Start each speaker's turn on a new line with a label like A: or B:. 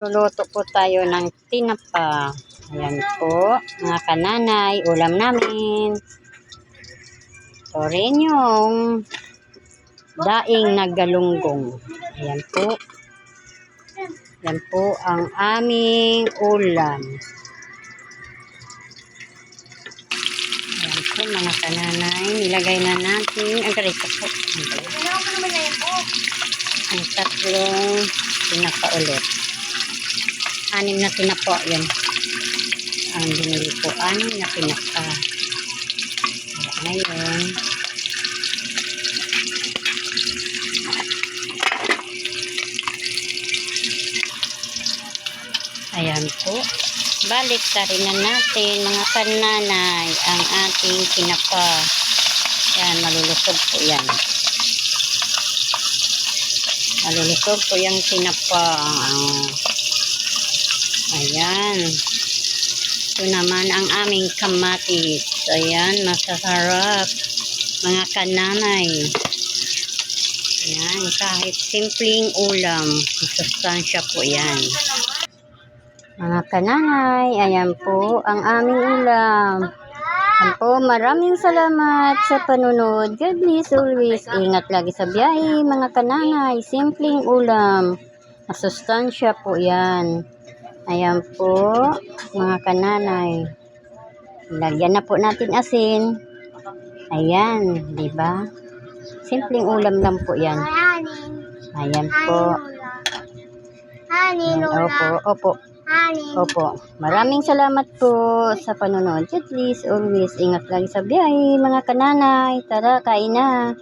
A: Luluto po tayo ng tinapa. Ayan po, mga kananay, ulam namin. Ito rin yung daing nagalunggong. Ayan po. Ayan po ang aming ulam. Ayan po mga kananay, nilagay na natin. Ang garito po.
B: Na.
A: Ang tatlong tinapa ulit. Anim na tinapa yun. Ang binili ko, anim na tinapa. Kaya ngayon, ayan po. Balik rin na natin mga kananay ang ating tinapa. Yan, malulusog po yan. Malulusog po yung tinapa. Ah. Ayan. Ito naman ang aming kamatis. Ayan, masasarap. Mga kananay. Ayan, kahit simpleng ulam, masustansya po yan. Mga kananay, ayan po ang aming ulam. Ayan po, maraming salamat sa panunod. God bless always. Ingat lagi sa biyahe, mga kananay. Simpleng ulam. Masustansya po yan. Ayan po, mga kananay. Lagyan na po natin asin. Ayan, di ba? Simpleng ulam lang po yan. Ayan po. Ayan, opo, opo, opo. Maraming salamat po sa panonood. Bless always. Ingat lagi sa biyahe, mga kananay. Tara, kain na.